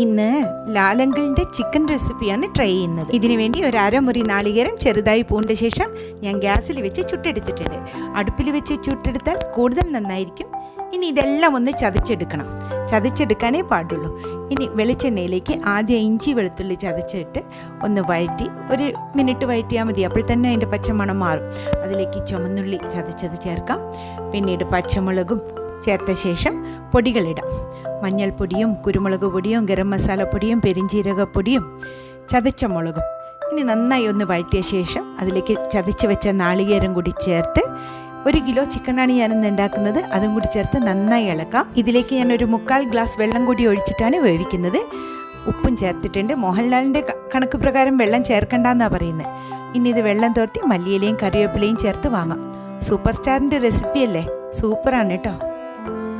ഇന്ന് ലാലങ്കിളിന്റെ ചിക്കൻ റെസിപ്പിയാണ് ട്രൈ ചെയ്യുന്നത്. ഇതിനു വേണ്ടി ഒരു അരമുറി നാളികേരം ചെറുതായി പൂണ്ട ശേഷം ഞാൻ ഗ്യാസിൽ വെച്ച് ചുട്ടെടുത്തിട്ടുണ്ട്. അടുപ്പിൽ വെച്ച് ചുട്ടെടുത്താൽ കൂടുതൽ നന്നായിരിക്കും. ഇനി ഇതെല്ലാം ഒന്ന് ചതച്ചെടുക്കണം. ചതച്ചെടുക്കാനേ പാടുള്ളൂ. ഇനി വെളിച്ചെണ്ണയിലേക്ക് ആദ്യം ഇഞ്ചി വെളുത്തുള്ളി ചതച്ചിട്ട് ഒന്ന് വഴറ്റി ഒരു മിനിറ്റ് വഴറ്റിയാൽ മതി. അപ്പോൾ തന്നെ അതിന്റെ പച്ചമണം മാറും. അതിലേക്ക് ചുമന്നുള്ളി ചതച്ചത് ചേർക്കാം. പിന്നീട് പച്ചമുളകും ചേർത്ത ശേഷം പൊടികളിടാം. മഞ്ഞൾപ്പൊടിയും കുരുമുളക് പൊടിയും ഗരം മസാലപ്പൊടിയും പെരിഞ്ജീരകപ്പൊടിയും ചതച്ച മുളകും. ഇനി നന്നായി ഒന്ന് വഴറ്റിയ ശേഷം അതിലേക്ക് ചതച്ച് വെച്ച നാളികേരം കൂടി ചേർത്ത് ഒരു കിലോ ചിക്കനാണ് ഞാനിന്ന് ഉണ്ടാക്കുന്നത്. അതും കൂടി ചേർത്ത് നന്നായി ഇളക്കാം. ഇതിലേക്ക് ഞാൻ ഒരു മുക്കാൽ ഗ്ലാസ് വെള്ളം കൂടി ഒഴിച്ചിട്ടാണ് വേവിക്കുന്നത്. ഉപ്പും ചേർത്തിട്ടുണ്ട്. മോഹൻലാലിന്റെ കണക്ക് പ്രകാരം വെള്ളം ചേർക്കണ്ടെന്നാണ് പറയുന്നത് ഇനി ഇത് വെള്ളം തോർത്തി മല്ലിയിലയും കറിവേപ്പിലയും ചേർത്ത് വാങ്ങാം. സൂപ്പർ സ്റ്റാറിന്റെ റെസിപ്പി അല്ലേ? സൂപ്പറാണ് കേട്ടോ.